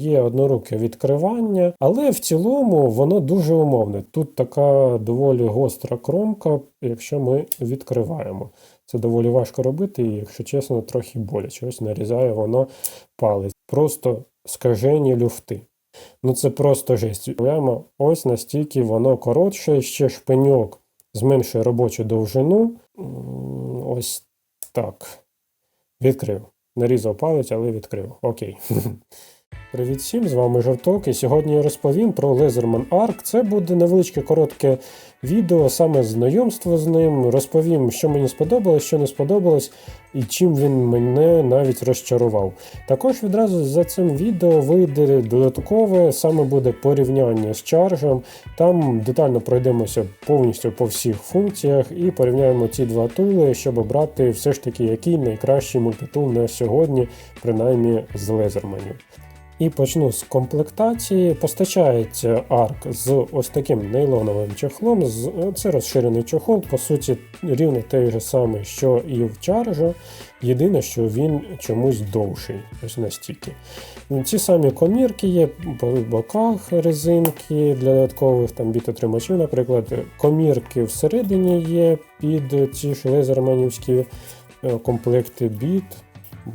Є одноруке відкривання, але в цілому воно дуже умовне. Тут така доволі гостра кромка, якщо ми відкриваємо. Це доволі важко робити, і, якщо чесно, трохи боляче. Ось нарізає воно палець. Просто скажені люфти. Ну це просто жесть. Прямо ось настільки воно коротше, ще шпиньок зменшує робочу довжину. Ось так. Відкрив. Нарізав палець, але відкрив. Окей. Привіт всім, з вами Жовток, і сьогодні я розповім про Laserman Arc. Це буде невеличке коротке відео, саме знайомство з ним. Розповім, що мені сподобалось, що не сподобалось, і чим він мене навіть розчарував. Також відразу за цим відео вийде додаткове, саме буде порівняння з чаржем. Там детально пройдемося повністю по всіх функціях і порівняємо ці два тули, щоб обрати все ж таки, який найкращий мультитул на сьогодні, принаймні з лезерманів. І почну з комплектації. Постачається арк з ось таким нейлоновим чохлом. Це розширений чохол, по суті, рівно той же самий, що і в чаржу. Єдине, що він чомусь довший, ось настільки. Ці самі комірки є по боках резинки для додаткових там бітотримачів, наприклад, комірки всередині є під ці ж лезерманівські е, комплекти біт.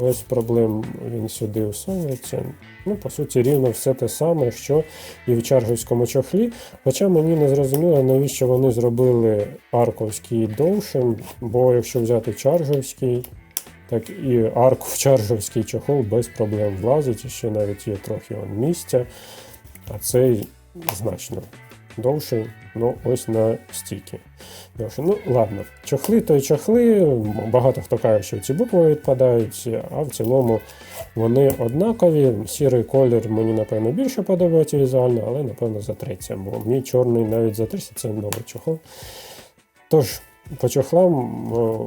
Без проблем він сюди усовується. Ну, по суті, рівно все те саме, що і в чарговському чохлі. Хоча мені не зрозуміло, навіщо вони зробили арковський довшим, бо якщо взяти чаржовський, так і арку в чаржовський чохол без проблем влазить, і ще навіть є трохи місця, а цей значно довший, ну ось на стільки. Довше. Ну, ладно, чохли то й чохли. Багато хто каже, що ці букви відпадають, а в цілому вони однакові. Сірий колір мені, напевно, більше подобається візуально, але, напевно, затреться, бо мій чорний навіть затрися, це новий чохол. Тож, по чохлам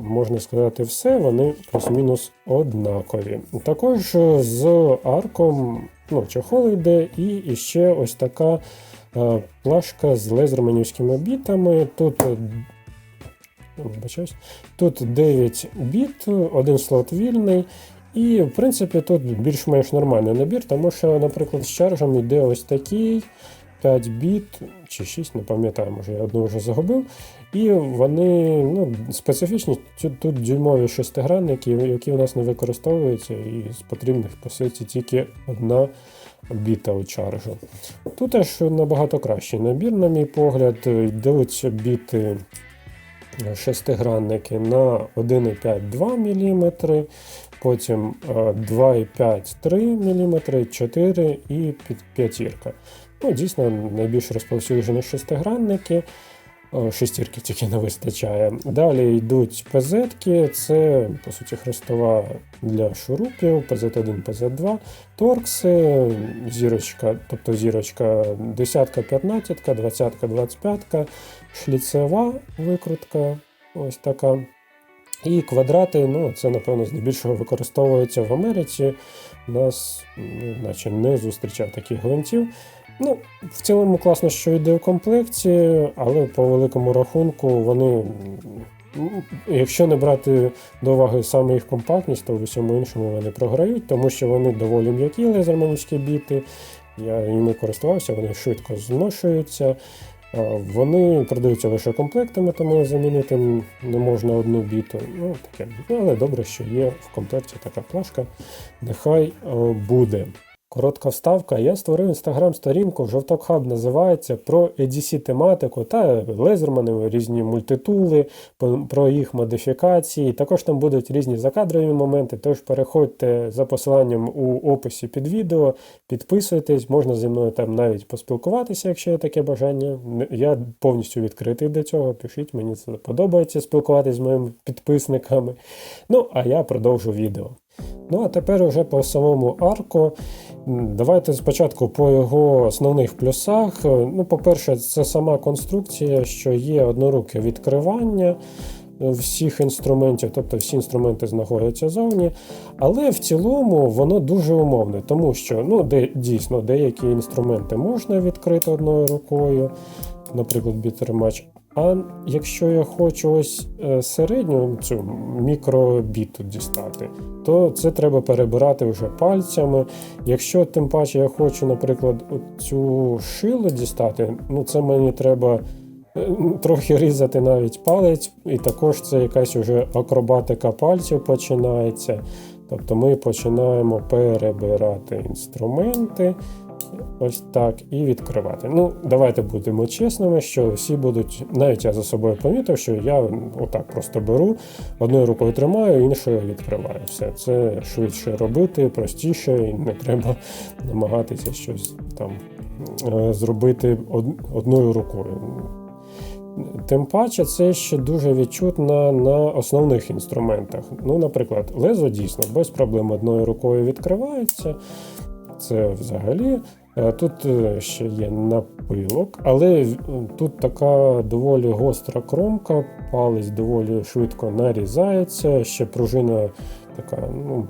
можна сказати все, вони плюс-мінус однакові. Також е, з арком ну, чохол йде, і ще ось така е, плашка з лезерманівськими бітами. Тут е, вибачаюсь, Тут 9 біт, один слот вільний. І, в принципі, тут більш-менш нормальний набір, тому що, наприклад, з чаржем йде ось такий 5 біт чи 6, не пам'ятаю, може я одну вже загубив. І вони ну, специфічні, Тут- дюймові шестигранники, які у нас не використовуються, і з потрібних по суті тільки одна біта у чаржу. Тут теж набагато кращий набір, на мій погляд. Йдуть біти шестигранники на 1,5-2 мм, потім е, 2,5-3 мм, 4 і п'ятірка. Ну, дійсно, найбільш розповсюджені шестигранники. О, Шестірки тільки не вистачає. Далі йдуть ПЗ-ки, це по суті хрестова для шурупів, ПЗ-1, ПЗ-2, торкси, зірочка, тобто зірочка 10, 15, 20, 25, шліцева викрутка, ось така. І квадрати, ну, це, напевно, здебільшого використовується в Америці. У нас, ну, наче не зустрічав таких гвинтів. Ну, в цілому класно, що йде в комплекті, але по великому рахунку вони, якщо не брати до уваги саме їх компактність, то в усьому іншому вони програють, тому що вони доволі м'які лезерманівські біти. Я ними користувався, вони швидко зношуються. Вони продаються лише комплектами, тому замінити не можна одну біту. Ну, таке. Ну, але добре, що є в комплекті така плашка. Нехай буде. Коротка вставка. Я створив інстаграм-сторінку, Жовток Хаб називається про EDC тематику та лезермани, різні мультитули, про їх модифікації. Також там будуть різні закадрові моменти. Тож переходьте за посиланням у описі під відео, підписуйтесь, можна зі мною там навіть поспілкуватися, якщо є таке бажання. Я повністю відкритий до цього. Пишіть, мені це подобається спілкуватися з моїми підписниками. Ну, а я продовжу відео. Ну а тепер уже по самому арку. Давайте спочатку по його основних плюсах. Ну, по-перше, це сама конструкція, що є одноруке відкривання всіх інструментів, тобто всі інструменти знаходяться зовні. Але в цілому воно дуже умовне, тому що ну, де, дійсно деякі інструменти можна відкрити одною рукою, наприклад, біттермач. А якщо я хочу ось е, середню цю мікробіту дістати, то це треба перебирати вже пальцями. Якщо тим паче я хочу, наприклад, цю шилу дістати, ну це мені треба е, трохи різати навіть палець, і також це якась вже акробатика пальців починається. Тобто ми починаємо перебирати інструменти. Ось так, і відкривати. Ну, давайте будемо чесними, що всі будуть, навіть я за собою помітив, що я отак просто беру, одною рукою тримаю, іншою відкриваю. Все, це швидше робити, простіше, і не треба намагатися щось там е, зробити одною рукою. Тим паче, це ще дуже відчутно на основних інструментах. Ну, Наприклад, лезо дійсно без проблем одною рукою відкривається. Це взагалі. Е, тут е, ще є напилок, але тут така доволі гостра кромка, палець доволі швидко нарізається, ще пружина така ну,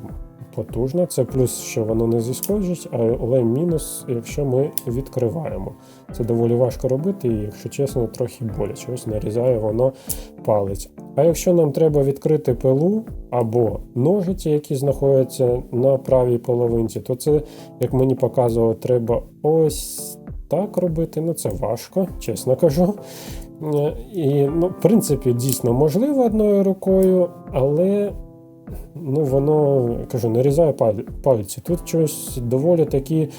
потужна. Це плюс, що воно не зіскочить, але мінус, якщо ми відкриваємо. Це доволі важко робити, і, якщо чесно, трохи боляче. Ось нарізає воно палець. А якщо нам треба відкрити пилу або ножиці, які знаходяться на правій половинці, то це, як мені показувало, треба ось так робити. Ну це важко, чесно кажу. І, ну, В принципі, дійсно можливо одною рукою, але ну, воно кажу, нарізає пальці. Тут щось доволі такі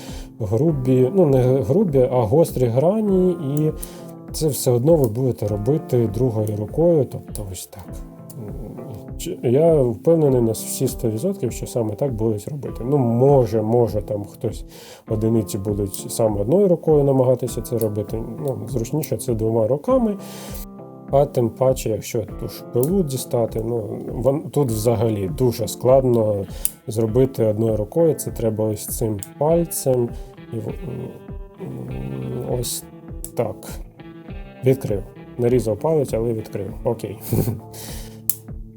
грубі, ну не грубі, а гострі грані, і це все одно ви будете робити другою рукою. Тобто ось так. Я впевнений на всі 100%, що саме так будуть робити. Ну, може, може, там хтось одиниці будуть саме одною рукою намагатися це робити. Ну, Зручніше це двома руками. А тим паче, якщо ту шпилу дістати, ну тут взагалі дуже складно зробити одною рукою. Це треба ось цим пальцем. І ось так. Відкрив. Нарізав палець, але відкрив. Окей.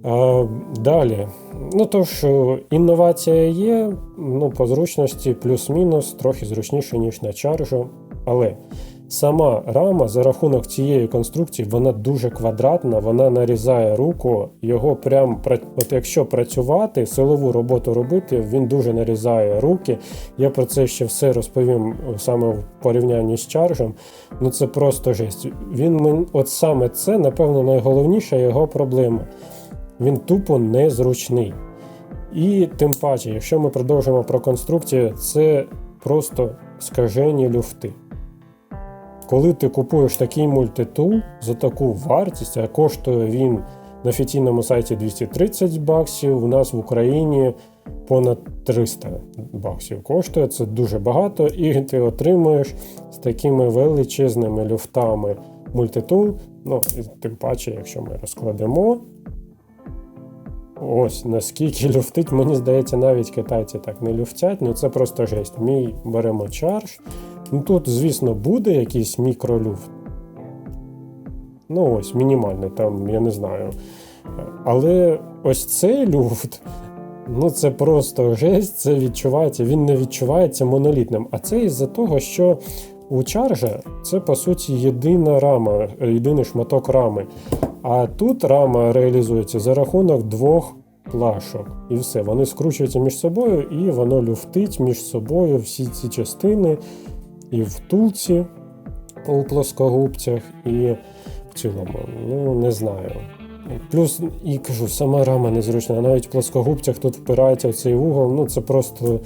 А, Далі. Ну тож, інновація є, ну, по зручності плюс-мінус, трохи зручніше, ніж на чаржу. Але Сама рама за рахунок цієї конструкції вона дуже квадратна, вона нарізає руку. Його прям от якщо працювати, силову роботу робити, він дуже нарізає руки. Я про це ще все розповім саме в порівнянні з чаржем. Ну це просто жесть. Він от саме це, напевно, найголовніша його проблема. Він тупо незручний. І тим паче, якщо ми продовжимо про конструкцію, це просто скажені люфти. Коли ти купуєш такий мультитул за таку вартість, а коштує він на офіційному сайті 230 баксів, у нас в Україні понад 300 баксів коштує. Це дуже багато, і ти отримуєш з такими величезними люфтами мультитул. Ну, тим паче, якщо ми розкладемо. Ось наскільки люфтить, мені здається, навіть китайці так не люфтять, ну це просто жесть. Мій беремо чарж. Ну Тут, звісно, буде якийсь мікролюфт. Ну, ось, мінімальний, там, я не знаю. Але ось цей люфт, ну це просто жесть, це відчувається, він не відчувається монолітним. А це із-за того, що у чаржа це, по суті, єдина рама, єдиний шматок рами. А тут рама реалізується за рахунок двох плашок. І все, вони скручуються між собою, і воно люфтить між собою всі ці частини і в втулці у плоскогубцях, і в цілому, ну не знаю. Плюс, і кажу, сама рама незручна, навіть в плоскогубцях тут впирається в цей угол, ну це просто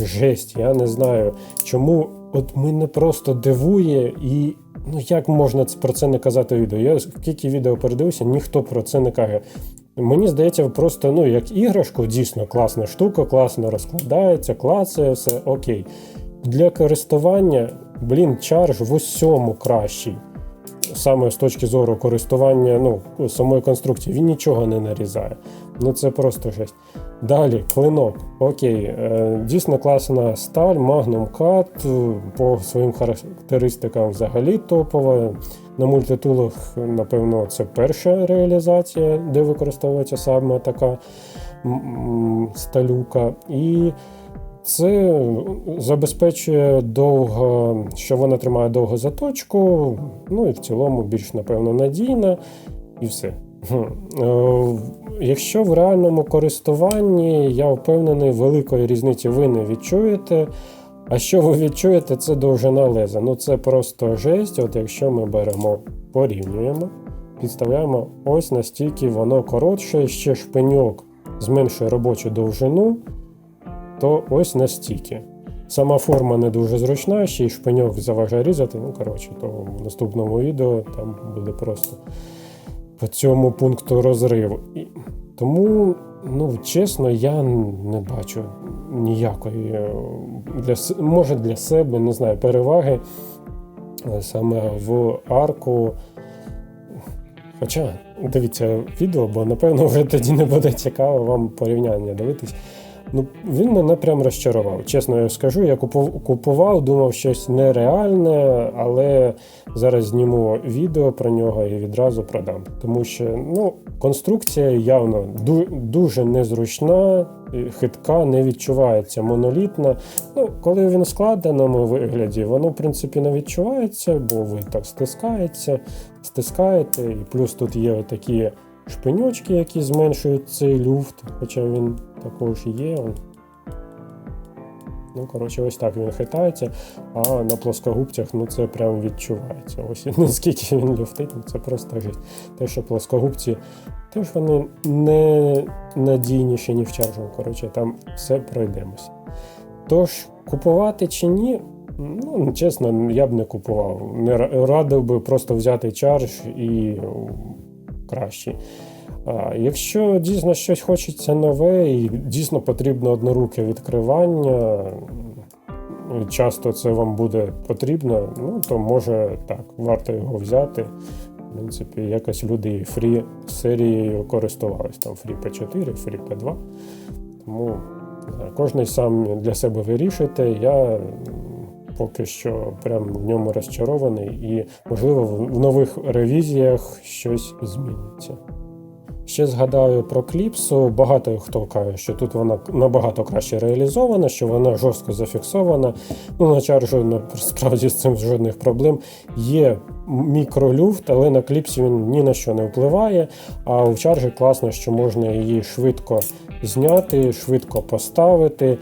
жесть. Я не знаю, чому от мене просто дивує, і ну як можна про це не казати в відео. Я скільки відео передивився, ніхто про це не каже. Мені здається, просто ну як іграшку, дійсно класна штука, класно розкладається, клацає, все окей. Для користування, блін, чарж в усьому кращий. Саме з точки зору користування ну, самої конструкції, він нічого не нарізає. Ну це просто жесть. Далі, клинок. Окей, е, дійсно класна сталь, Magnum Cut, по своїм характеристикам взагалі топова. На мультитулах, напевно, це перша реалізація, де використовується саме така сталюка. І Це забезпечує довго, що вона тримає довго заточку, ну і в цілому більш, напевно, надійна, і все. Е, Якщо в реальному користуванні, я впевнений, великої різниці ви не відчуєте. А що ви відчуєте, це довжина леза. Ну це просто жесть. От якщо ми беремо, порівнюємо, підставляємо ось настільки воно коротше, ще шпиньок зменшує робочу довжину, то ось настільки. Сама форма не дуже зручна, ще й шпиньок заважає різати. Ну, коротше, то в наступному відео там буде просто по цьому пункту розрив. І тому, ну, чесно, я не бачу ніякої е, для може для себе, не знаю, переваги е, саме в арку. Хоча дивіться відео, бо напевно вже тоді не буде цікаво вам порівняння дивитись. Ну, він мене прям розчарував. Чесно я скажу, я купував, думав щось нереальне, але зараз зніму відео про нього і відразу продам. Тому що ну, конструкція явно ду- дуже незручна, хитка, не відчувається монолітна. Ну, коли він в складеному вигляді, воно в принципі не відчувається, бо ви так стискається, стискаєте, і плюс тут є такі шпиньочки, які зменшують цей люфт, хоча він також є. Ну, коротше, ось так він хитається, а на плоскогубцях ну, це прям відчувається. Ось наскільки він люфтить, ну, це просто жить. Те, що плоскогубці теж вони не надійніші, ніж чаржу. Коротше, там все пройдемося. Тож, купувати чи ні, ну, чесно, я б не купував. Не радив би просто взяти чарж і о, кращий. А якщо дійсно щось хочеться нове і дійсно потрібно одноруке відкривання, часто це вам буде потрібно, ну то може так, варто його взяти. В принципі, якось люди фрі серією користувались. Там фрі P4, фрі P2. Тому кожен сам для себе вирішуйте. Я поки що прям в ньому розчарований, і можливо в нових ревізіях щось зміниться. Ще згадаю про кліпсу. Багато хто каже, що тут вона набагато краще реалізована, що вона жорстко зафіксована. Ну, на чаржу насправді з цим жодних проблем. Є мікролюфт, але на кліпсі він ні на що не впливає. А у чаржі класно, що можна її швидко зняти, швидко поставити.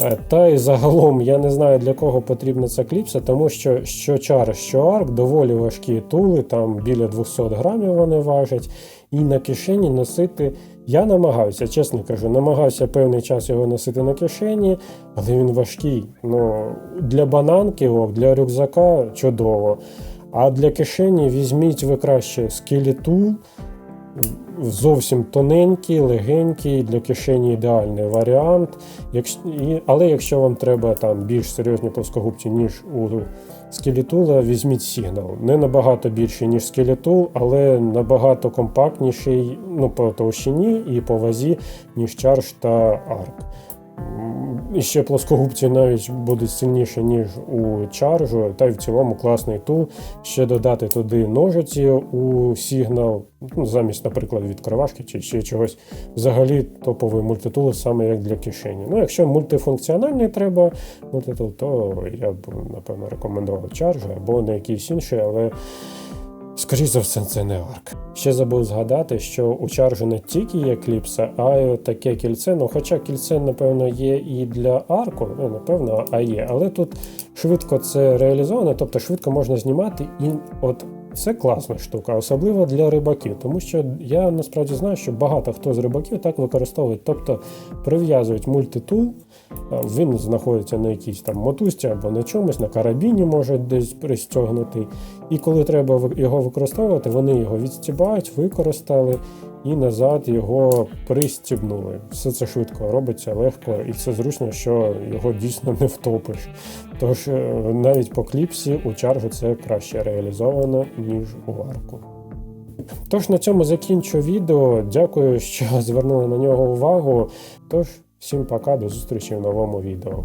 Е, Та й загалом я не знаю для кого потрібна ця кліпса, тому що що чар, що арк доволі важкі тули, там біля 200 грамів вони важать, і на кишені носити. Я намагався, чесно кажу, намагався певний час його носити на кишені, але він важкий. Ну, для бананки, для рюкзака чудово. А для кишені візьміть ви краще скелетул, зовсім тоненький, легенький, для кишені ідеальний варіант. Але якщо вам треба там більш серйозні плоскогубці, ніж у скелетула, візьміть сигнал. Не набагато більший, ніж скелетул, але набагато компактніший ну, по товщині і по вазі, ніж Charge та арк. Ще плоскогубці навіть будуть сильніші, ніж у чаржу, та й в цілому класний тул. Ще додати туди ножиці у сигнал, ну, замість, наприклад, відкривашки чи ще чогось. Взагалі топовий мультитул саме як для кишені. Ну, якщо мультифункціональний треба мультитул, то я б напевно рекомендував чаржу або не якийсь інший, але. Скоріше за все, це не арк. Ще забув згадати, що у чаржу не тільки є кліпса, а й таке кільце. Ну, хоча кільце, напевно, є і для арку, ну, напевно, а є. Але тут швидко це реалізовано, тобто швидко можна знімати, і от це класна штука, особливо для рибаків, тому що я насправді знаю, що багато хто з рибаків так використовують, тобто прив'язують мультитул, він знаходиться на якійсь там мотузці або на чомусь, на карабіні може десь пристягнути. І коли треба його використовувати, вони його відстібають, використали і назад його пристібнули. Все це швидко робиться, легко, і це зручно, що його дійсно не втопиш. Тож е, навіть по кліпсі у чаржу це краще реалізовано, ніж у арку. Тож на цьому закінчу відео. Дякую, що звернули на нього увагу. Тож, всім пока, до зустрічі в новому відео.